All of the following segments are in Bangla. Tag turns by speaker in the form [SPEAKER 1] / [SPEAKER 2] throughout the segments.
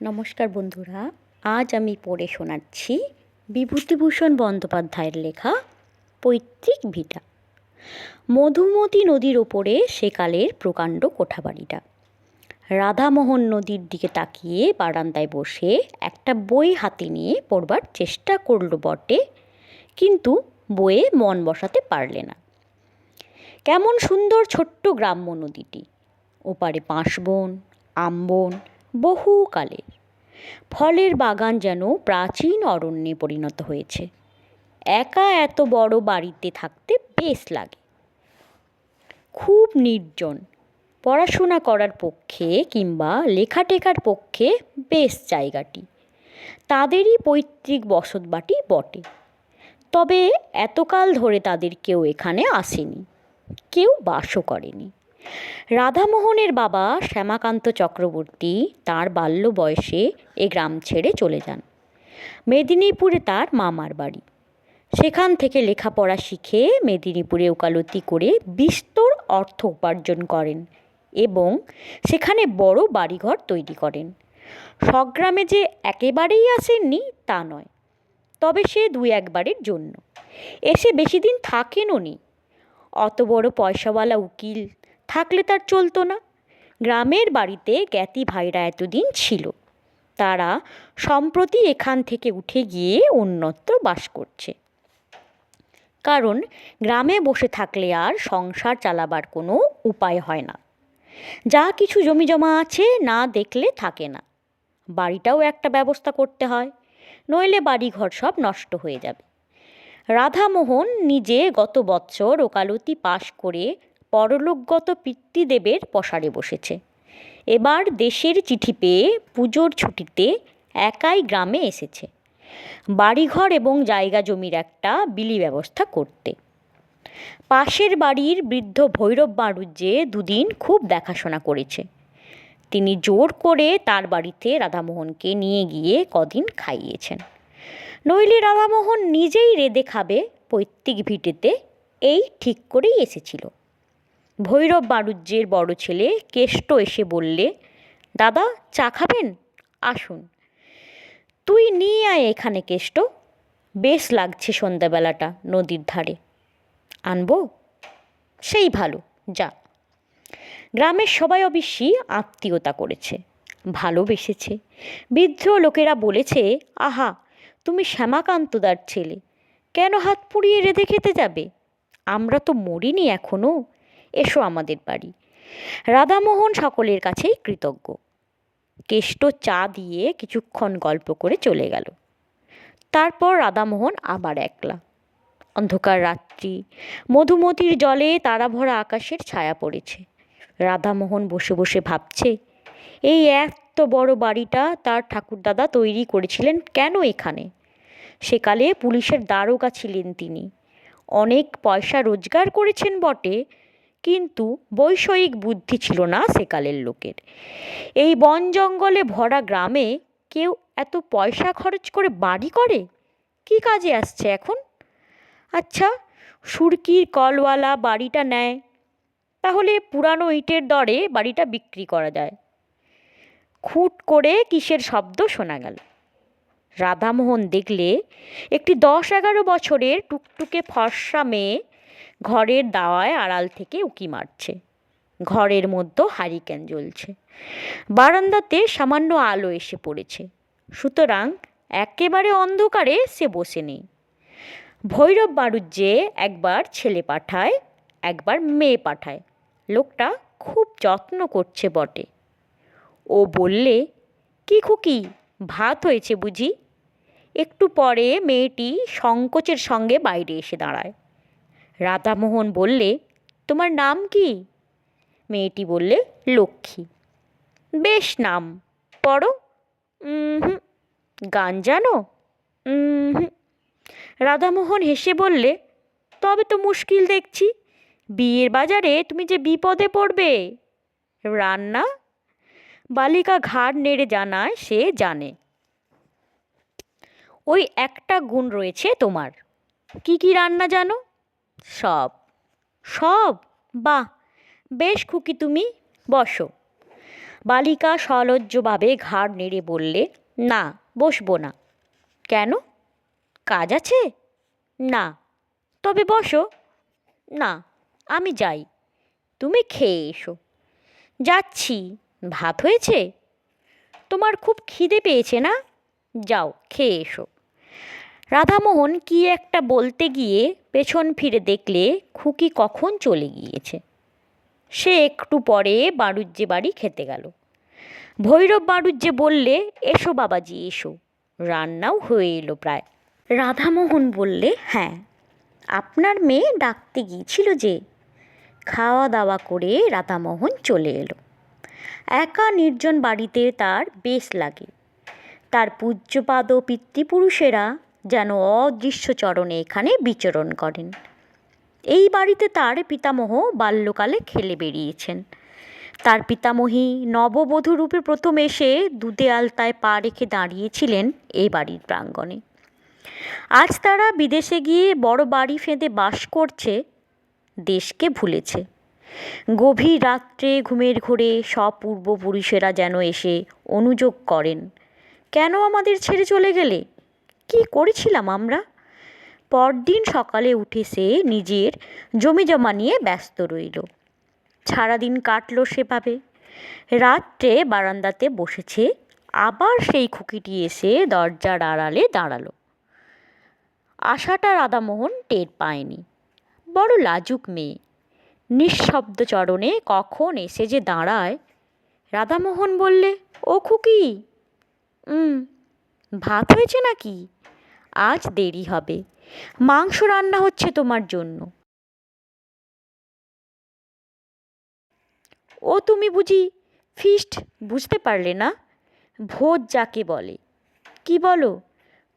[SPEAKER 1] নমস্কার বন্ধুরা, আজ আমি পড়ে শোনাচ্ছি বিভূতিভূষণ বন্দ্যোপাধ্যায়ের লেখা পৈতৃক ভিটা। মধুমতি নদীর ওপরে সেকালের প্রকাণ্ড কোঠাবাড়িটা। রাধামোহন নদীর দিকে তাকিয়ে বারান্দায় বসে একটা বই হাতে নিয়ে পড়বার চেষ্টা করল বটে, কিন্তু বইয়ে মন বসাতে পারলে না। কেমন সুন্দর ছোট্ট গ্রাম্য নদীটি। ওপারে বাঁশবন, আমবন বহুকালের। ফলের বাগান যেন প্রাচীন অরণ্যে পরিণত হয়েছে। একা এত বড় বাড়িতে থাকতে বেশ লাগে। খুব নির্জন। পড়াশোনা করার পক্ষে কিংবা লেখাটেখার পক্ষে বেশ জায়গাটি। তাদেরই পৈতৃক বসতবাটি বটে। তবে এতকাল ধরে তাদের কেউ এখানে আসেনি। কেউ বাসও করেনি। রাধামোহনের বাবা শ্যামাকান্ত চক্রবর্তী তার বাল্য বয়সে এ গ্রাম ছেড়ে চলে যান। মেদিনীপুরে তার মামার বাড়ি। সেখান থেকে লেখাপড়া শিখে মেদিনীপুরে ওকালতি করে বিস্তর অর্থ উপার্জন করেন এবং সেখানে বড় বাড়িঘর তৈরি করেন। স্বগ্রামে যে একেবারেই আসেননি তা নয়, তবে সে দু একবারের জন্য। এসে বেশি দিন থাকেনও নি। অত বড় পয়সাওয়ালা উকিল থাকলে তার চলতো না। গ্রামের বাড়িতে জ্ঞাতি ভাইরা এতদিন ছিল। তারা সম্প্রতি এখান থেকে উঠে গিয়ে অন্যত্র বাস করছে। কারণ গ্রামে বসে থাকলে আর সংসার চালাবার কোনো উপায় হয় না। যা কিছু জমি জমা আছে না দেখলে থাকে না। বাড়িটাও একটা ব্যবস্থা করতে হয়, নইলে বাড়িঘর সব নষ্ট হয়ে যাবে। রাধামোহন নিজে গত বৎসর ওকালতি পাশ করে পরলোকগত পিতৃদেবের পসারে বসেছে। এবার দেশের চিঠি পেয়ে পুজোর ছুটিতে একাই গ্রামে এসেছে। বাড়িঘর এবং জায়গা জমির একটা বিলি ব্যবস্থা করতে। পাশের বাড়ির বৃদ্ধ ভৈরব বাড়ুজ্যে দুদিন খুব দেখাশোনা করেছে। তিনি জোর করে তার বাড়িতে রাধামোহনকে নিয়ে গিয়ে কদিন খাইয়েছেন। নইলে রাধামোহন নিজেই রেঁধে খাবে, পৈতৃক ভিটেতে এই ঠিক করেই এসেছিল। ভৈরব বাণুজ্যের বড় ছেলে কেষ্ট এসে বললে, দাদা, চা খাবেন? আসুন। তুই নিয়ে আয় এখানে কেষ্ট। বেশ লাগছে সন্ধ্যাবেলাটা নদীর ধারে। আনব? সেই ভালো, যা। গ্রামের সবাই অবশ্যই আত্মীয়তা করেছে, ভালোবেসেছে। বৃদ্ধ লোকেরা বলেছে, আহা, তুমি শ্যামাকান্তদার ছেলে। কেন হাত পুড়িয়ে রেঁধে খেতে যাবে? আমরা তো মরিনি এখনও এসো আমাদের বাড়ি। রাধামোহন সকলের কাছেই কৃতজ্ঞ। কেষ্ট চা দিয়ে কিছুক্ষণ গল্প করে চলে গেল। তারপর রাধামোহন আবার একলা। অন্ধকার রাত্রি, মধুমতির জলে তারা ভরা আকাশের ছায়া পড়েছে। রাধামোহন বসে বসে ভাবছে, এই এত বড় বাড়িটা তার ঠাকুরদাদা তৈরি করেছিলেন কেন এখানে? সেকালে পুলিশের দারোগা ছিলেন তিনি। অনেক পয়সা রোজগার করেছেন বটে কিন্তু বৈষয়িক বুদ্ধি ছিল না সেকালের লোকের। এই বন জঙ্গলে ভরা গ্রামে কেউ এত পয়সা খরচ করে বাড়ি করে? কি কাজে আসছে এখন? আচ্ছা সুরকির কলওয়ালা বাড়িটা নেয়। তাহলে পুরানো ইটের দরে বাড়িটা বিক্রি করা যায়। খুট করে কিসের শব্দ শোনা গেল। রাধামোহন দেখলে একটি দশ এগারো বছরের টুকটুকে ফর্সা মেয়ে ঘরের দাওয়ায় আড়াল থেকে উকি মারছে। ঘরের মধ্যে হারিকেন জ্বলছে। বারান্দাতে সামান্য আলো এসে পড়েছে। সুতরাং একেবারে অন্ধকারে সে বসে নেই। ভৈরব বাড়ুজ্যে একবার ছেলে পাঠায়, একবার মেয়ে পাঠায়। লোকটা খুব যত্ন করছে বটে। ও বললে, কি খুকি, ভাত হয়েছে বুঝি? একটু পরে মেয়েটি সংকোচের সঙ্গে বাইরে এসে দাঁড়ায়। রাধামোহন বললে, তোমার নাম কি? মেয়েটি বললে, লক্ষ্মী। বেশ নাম। পড়ো। হুম গান জানো? হুম রাধামোহন হেসে বললে, তবে তো মুশকিল দেখছি। বিয়ের বাজারে তুমি যে বিপদে পড়বে, রান্না? বালিকা ঘাড় নেড়ে জানায়, সে জানে। ওই একটা গুণ রয়েছে তোমার। কি কি রান্না জানো? সব। সব? বাহ, বেশ খুকি তুমি, বসো। বালিকা সলজ্জভাবে ঘাড় নেড়ে বললে, না, বসবো না। কেন? কাজ আছে? না। তবে বসো। না, আমি যাই। তুমি খেয়ে এসো। যাচ্ছি। ভাত হয়েছে? তোমার খুব খিদে পেয়েছে না? যাও, খেয়ে এসো। রাধামোহন কি একটা বলতে গিয়ে পেছন ফিরে দেখলে খুকি কখন চলে গিয়েছে? সে একটু পরে বাড়ুজ্যে বাড়ি খেতে গেল। ভৈরব বাড়ুজ্যে বললে, এসো বাবাজি, এসো। রান্নাও হয়ে এলো প্রায়। রাধামোহন বললে হ্যাঁ আপনার মেয়ে ডাকতে গিয়েছিল যে? খাওয়া দাওয়া করে রাধামোহন চলে এলো। একা নির্জন বাড়িতে তার বেশ লাগে। তার পূজ্যপাদ পিতৃপুরুষেরা যেন অদৃশ্য চরণে এখানে বিচরণ করেন। এই বাড়িতে তার পিতামহ বাল্যকালে খেলে বেরিয়েছেন তার পিতামহী নববধূ রূপে প্রথম এসে দুধে আলতায় পা রেখে দাঁড়িয়েছিলেন এই বাড়ির প্রাঙ্গণে। আজ তারা বিদেশে গিয়ে বড় বাড়ি ফেঁদে বাস করছে, দেশকে ভুলেছে। গভীর রাত্রে ঘুমের ঘোরে সব পূর্বপুরুষেরা যেন এসে অনুযোগ করেন, কেন আমাদের ছেড়ে চলে গেলে? কি করেছিলাম আমরা? পরদিন সকালে উঠে সে নিজের জমি জমা নিয়ে ব্যস্ত রইল। সারাদিন কাটলো সেভাবে। রাত্রে বারান্দাতে বসেছে, আবার সেই খুকিটি এসে দরজার আড়ালে দাঁড়াল। আশাটা রাধামোহন টের পায়নি। বড় লাজুক মেয়ে। নিঃশব্দ চরণে কখন এসে যে দাঁড়ায়? রাধামোহন বললে, ও খুকি! হুম ভাত হয়েছে নাকি? আজ দেরি হবে। মাংস রান্না হচ্ছে তোমার জন্য। ও তুমি বুঝি ফিস্ট বুঝতে পারলে না? ভোজ যাকে বলে। কি বলো?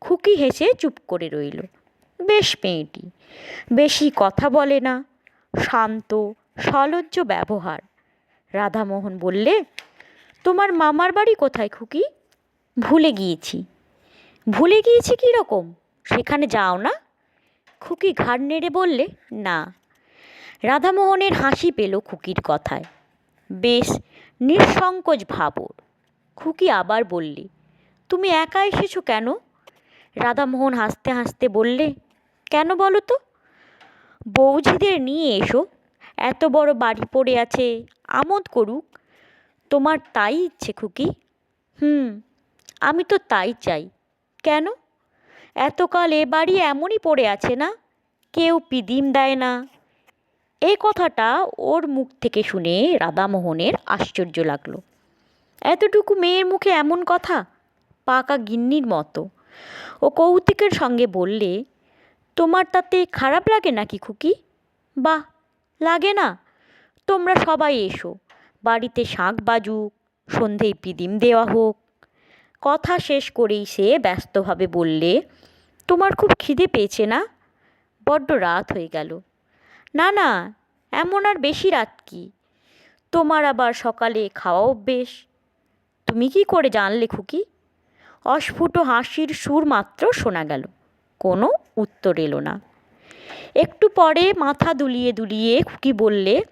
[SPEAKER 1] খুকি হেসে চুপ করে রইল। বেশ মেয়েটি। বেশি কথা বলে না। শান্ত, সলজ্জ ব্যবহার। রাধামোহন বললে, তোমার মামার বাড়ি কোথায় খুকি? ভুলে গিয়েছি। ভুলে গিয়েছি কী রকম? সেখানে যাও না। খুকি ঘাড় নেড়ে বললে, না। রাধামোহনের হাসি পেল খুকির কথায়। বেশ, নিঃসংকোচ ভাবর। খুকি আবার বললি, তুমি একা এসেছ কেন? রাধামোহন হাসতে হাসতে বললে, কেন বলো তো? বৌঝিদের নিয়ে এসো। এত বড় বাড়ি পড়ে আছে, আমোদ করুক। তোমার তাই ইচ্ছে খুকি? হুম, আমি তো তাই চাই। কেন? এতকাল এ বাড়ি এমনই পড়ে আছে না? কেউ পিদিম দেয় না। এই কথাটা ওর মুখ থেকে শুনে রাধামোহনের আশ্চর্য লাগল। এতটুকু মেয়ের মুখে এমন কথা? পাকা গিন্নির মতো। ও কৌতুকের সঙ্গে বললে, তোমার তাতে খারাপ লাগে নাকি খুকি? বাহ, লাগে না। তোমরা সবাই এসো। বাড়িতে শাঁখ বাজুক, সন্ধেয় পিদিম দেওয়া হোক। কথা শেষ করেই সে ব্যস্তভাবে বললে, তোমার খুব খিদে পেয়েছে না? বড্ড রাত হয়ে গেল। না না, এমন আর বেশি রাত কি? তোমার আবার সকালে খাওয়া অভ্যেস। তুমি কি করে জানলে খুকি? অস্ফুট হাসির সুর মাত্র শোনা গেল। কোনো উত্তর এলো না। একটু পরে মাথা দুলিয়ে দুলিয়ে খুকি বললে,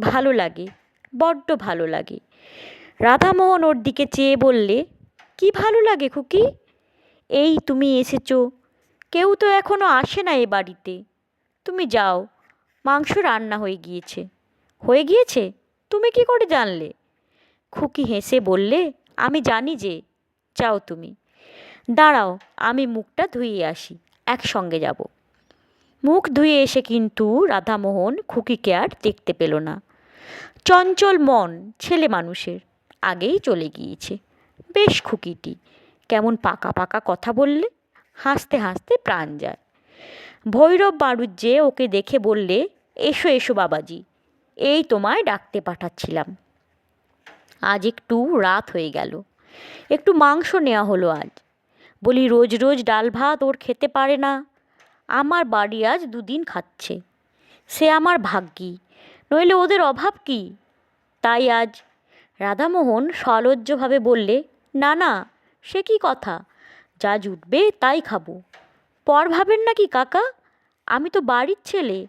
[SPEAKER 1] ভালো লাগে, বড্ড ভালো লাগে। রাধামোহন ওর দিকে চেয়ে বললে কি ভালো লাগে খুকি? এই তুমি এসেছ। কেউ তো এখনও আসে না এ বাড়িতে। তুমি যাও, মাংস রান্না হয়ে গিয়েছে। হয়ে গিয়েছে? তুমি কি করে জানলে? খুকি হেসে বললে, আমি জানি যে, যাও তুমি। দাঁড়াও, আমি মুখটা ধুয়ে আসি, একসঙ্গে যাব। মুখ ধুয়ে এসে কিন্তু রাধামোহন খুকিকে আর দেখতে পেল না। চঞ্চল মন, ছেলে মানুষের, আগেই চলে গিয়েছে। বেশ খুকিটি। কেমন পাকা পাকা কথা বললে? হাসতে হাসতে প্রাণ যায়। ভৈরব বাড়ুজ্যে ওকে দেখে বললে, এসো এসো বাবাজি। এই তোমায় ডাকতে পাঠাচ্ছিলাম। আজ একটু রাত হয়ে গেল। একটু মাংস নেওয়া হলো আজ। বলি, রোজ রোজ ডাল ভাত ওর খেতে পারে না। আমার বাড়ি আজ দুদিন খাচ্ছে। সে আমার ভাগ্যি। নইলে ওদের অভাব কি? তাই আজ রাধামোহন সলজ্জভাবে বললে না না, সে কি কথা? যা জুটবে তাই খাব। পর ভাবেন নাকি কাকা? আমি তো বাড়ির ছেলে।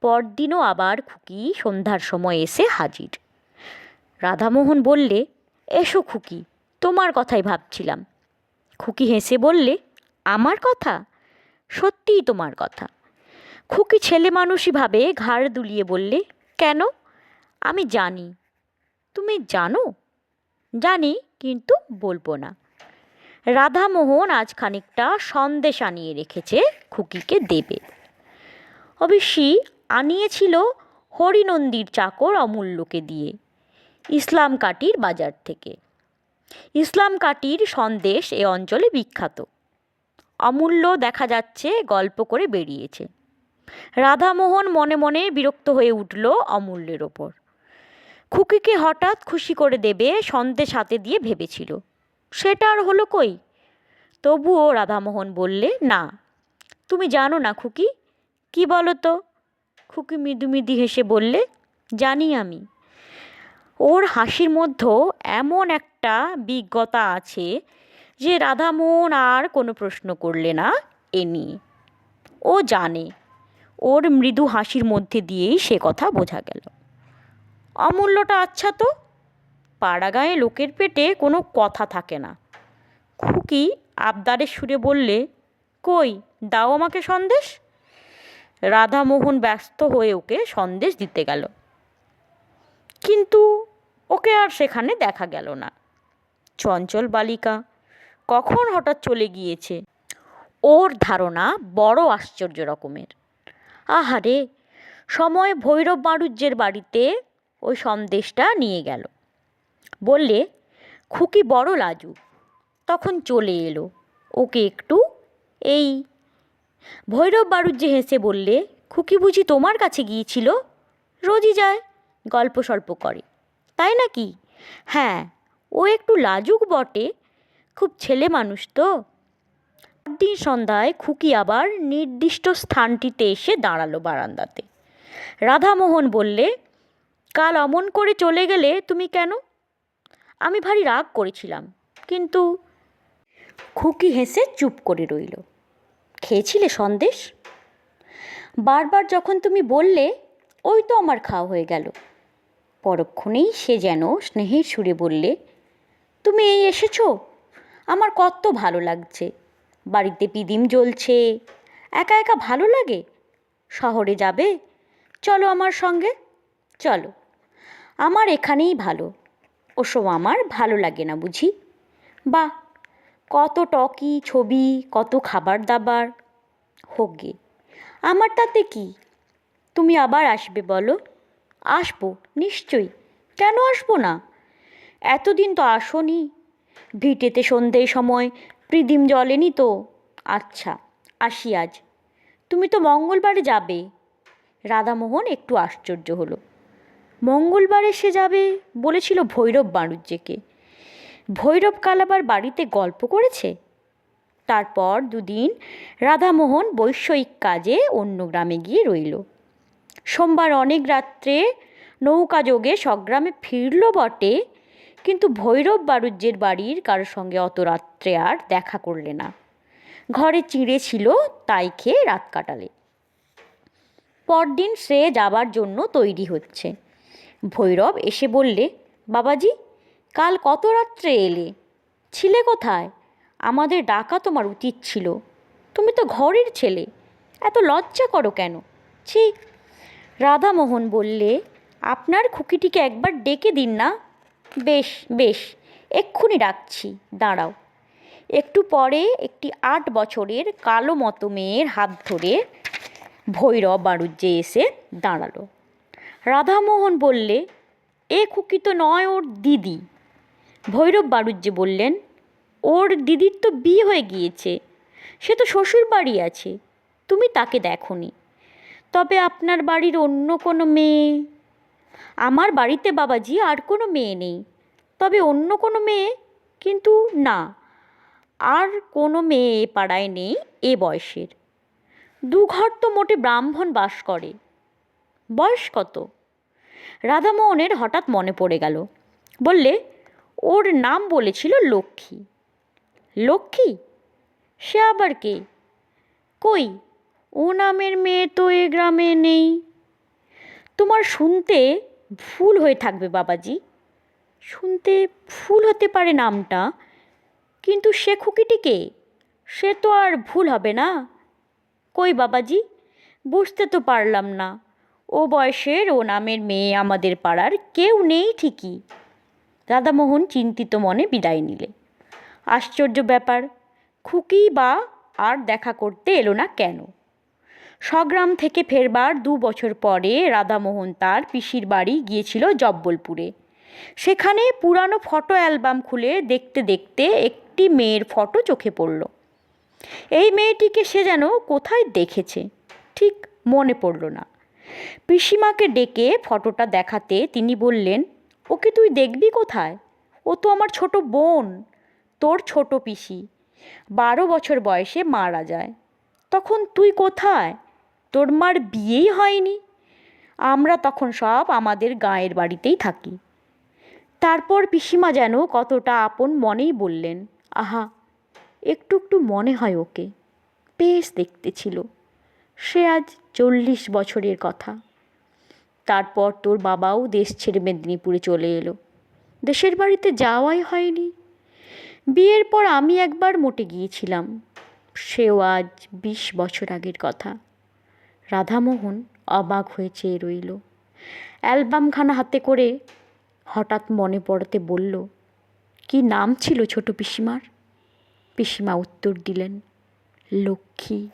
[SPEAKER 1] পরদিনও আবার খুকি সন্ধ্যার সময় এসে হাজির। রাধামোহন বললে, এসো খুকি, তোমার কথাই ভাবছিলাম। খুকি হেসে বললে, আমার কথা? সত্যিই তোমার কথা। খুকি ছেলে মানুষই ভাবে ঘাড় দুলিয়ে বললে, কেন? আমি জানি। তুমি জানো? জানি। কিন্তু বলব না। রাধামোহন আজ খানিকটা সন্দেশ আনিয়ে রেখেছে খুকিকে দেবে। অবশ্যই আনিয়েছিল হরিনন্দীর চাকর অমূল্যকে দিয়ে ইসলাম কাটির বাজার থেকে। ইসলাম কাটির সন্দেশ এ অঞ্চলে বিখ্যাত। অমূল্য দেখা যাচ্ছে গল্প করে বেরিয়েছে। রাধামোহন মনে মনে বিরক্ত হয়ে উঠল অমূল্যের ওপর। খুকিকে হঠাৎ খুশি করে দেবে সন্দেশ হাতে দিয়ে ভেবেছিল। সেটা আর হলো কই? তবুও রাধামোহন বললে, না, তুমি জানো না খুকি। কি বলো তো খুকি মৃদুমিদি হেসে বললে, জানি আমি। ওর হাসির মধ্যেও এমন একটা বিজ্ঞতা আছে যে রাধামোহন আর কোনো প্রশ্ন করলে না এ নিয়ে। ও জানে। ওর মৃদু হাসির মধ্যে দিয়েই সে কথা বোঝা গেল। অমূল্যটা আচ্ছা তো? পাড়াগাঁয়ে লোকের পেটে কোনো কথা থাকে না। খুকি আবদারের সুরে বললে, কই, দাও আমাকে সন্দেশ? রাধামোহন ব্যস্ত হয়ে ওকে সন্দেশ দিতে গেল। কিন্তু ওকে আর সেখানে দেখা গেল না। চঞ্চল বালিকা কখন হঠাৎ চলে গিয়েছে? ওর ধারণা বড় আশ্চর্য রকমের। আহারে, সময় ভৈরব মারুজ্যের বাড়িতে ওই সন্দেশটা নিয়ে গেল। বললে, খুকি বড় লাজু তখন চলে এলো। ওকে একটু এই ভৈরব বাড়ুজ্যে হেসে বললে, খুকি বুঝি তোমার কাছে গিয়েছিল? রোজই যায়, গল্প সল্প করে। তাই নাকি? হ্যাঁ ও একটু লাজুক বটে। খুব ছেলে মানুষ তো। দিন সন্ধ্যায় খুকি আবার নির্দিষ্ট স্থানটিতে এসে দাঁড়াল বারান্দাতে। রাধামোহন বললে কাল অমন করে চলে গেলে তুমি কেন? আমি ভারী রাগ করেছিলাম, কিন্তু খুকি হেসে চুপ করে রইল। খেয়েছিলে সন্দেশ? বারবার যখন তুমি বললে, ওই তো আমার খাওয়া হয়ে গেল। পরক্ষণেই সে যেন স্নেহের সুরে বললে, তুমি এই এসেছ? আমার কত ভালো লাগছে। বাড়িতে পিদিম জ্বলছে। একা একা ভালো লাগে? শহরে যাবে? চলো আমার সঙ্গে? চলো। আমার এখানেই ভালো। ওসব আমার ভালো লাগে না বুঝি? বা কত টকি ছবি, কত খাবার দাবার। হোক গে, আমার তাতে কি? তুমি আবার আসবে বলো? আসব, নিশ্চয়ই। কেন আসব না? এতদিন তো আসনি। ভিটেতে সন্ধ্যের সময় প্রীদিম জ্বলেনি তো। আচ্ছা আসি আজ। তুমি তো মঙ্গলবারে যাবে। রাধামোহন একটু আশ্চর্য হলো। মঙ্গলবারে সে যাবে বলেছিল ভৈরব বাণুজ্যকে। ভৈরব কাল আবার বাড়িতে গল্প করেছে। তারপর দুদিন রাধামোহন বৈষয়িক কাজে অন্য গ্রামে গিয়ে রইল। সোমবার অনেক রাত্রে নৌকা যোগে সগ্রামে ফিরল বটে, কিন্তু ভৈরব বাণুজ্যের বাড়ির কারোর সঙ্গে অত রাত্রে আর দেখা করলে না। ঘরে চিঁড়ে ছিল, তাই খেয়ে রাত কাটালে। পরদিন সে যাবার জন্য তৈরি হচ্ছে। ভৈরব এসে বললে, বাবাজি, কাল কত রাত্রে এলে? ছিলে কোথায়? আমাদের ডাকা তোমার উচিত ছিল। তুমি তো ঘরের ছেলে। এত লজ্জা করো কেন? ছি। রাধামোহন বললে, আপনার খুকিটিকে একবার ডেকে দিন না? বেশ বেশ, এক্ষুনি ডাকছি, দাঁড়াও। একটু পরে একটি আট বছরের কালো মতো মেয়ের হাত ধরে ভৈরব বাণুজ্যে এসে দাঁড়াল। রাধামোহন বললে, এ খুকি তো নয় ওর দিদি। ভৈরব বাণুজ্যে বললেন, ওর দিদির তো বিয়ে হয়ে গিয়েছে, সে তো শ্বশুর বাড়ি আছে, তুমি তাকে দেখনি। তবে আপনার বাড়ির অন্য কোনো মেয়ে? আমার বাড়িতে বাবাজি আর কোনো মেয়ে নেই, তবে অন্য কোনো মেয়ে? কিন্তু না, আর কোনো মেয়ে এ পাড়ায় নেই এ বয়সের। দুঘর তো মোটে ব্রাহ্মণ বাস করে। বয়স কত? রাধামোহনের হঠাৎ মনে পড়ে গেল। বললে, ওর নাম বলেছিল লক্ষ্মী। লক্ষ্মী? সে আবার কে? কই? ও নামের মেয়ে তো এ গ্রামে নেই। তোমার শুনতে ভুল হয়ে থাকবে বাবাজি। শুনতে ভুল হতে পারে নামটা, কিন্তু সে খুকিটিকে সে তো আর ভুল হবে না। কই বাবাজি? বুঝতে তো পারলাম না। ও বয়সের ও নামের মেয়ে আমাদের পাড়ার কেউ নেই ঠিকই। রাধামোহন চিন্তিত মনে বিদায় নিলে। আশ্চর্য ব্যাপার, খুকি বা আর দেখা করতে এলো না কেন? স্বগ্রাম থেকে ফেরবার দু বছর পরে রাধামোহন তার পিসির বাড়ি গিয়েছিল জব্বলপুরে। সেখানে পুরানো ফটো অ্যালবাম খুলে দেখতে দেখতে একটি মেয়ের ফটো চোখে পড়ল। এই মেয়েটিকে সে যেন কোথায় দেখেছে, ঠিক মনে পড়ল না। পিসিমাকে ডেকে ফটোটা দেখাতে তিনি বললেন, ওকে তুই দেখবি কোথায়? ও তো আমার ছোট বোন, তোর ছোট পিসি। বারো বছর বয়সে মারা যায়। তখন তুই কোথায়? তোর মার বিয়েই হয়নি। আমরা তখন সব আমাদের গাঁয়ের বাড়িতেই থাকি। তারপর পিসিমা যেন কতটা আপন মনেই বললেন, আহা, একটু একটু মনে হয় ওকে। বেশ দেখতে ছিল। সে আজ চল্লিশ বছরের কথা। তারপর তোর বাবাও দেশ ছেড়ে মেদিনীপুরে চলে এলো। দেশের বাড়িতে যাওয়াই হয়নি। বিয়ের পর আমি একবার মোটে গিয়েছিলাম। সেও আজ বিশ বছর আগের কথা। রাধামোহন অবাক হয়ে চেয়ে রইল। অ্যালবামখানা হাতে করে হঠাৎ মনে পড়তে বলল, কি নাম ছিল ছোট পিসিমার? পিসিমা উত্তর দিলেন, লক্ষ্মী।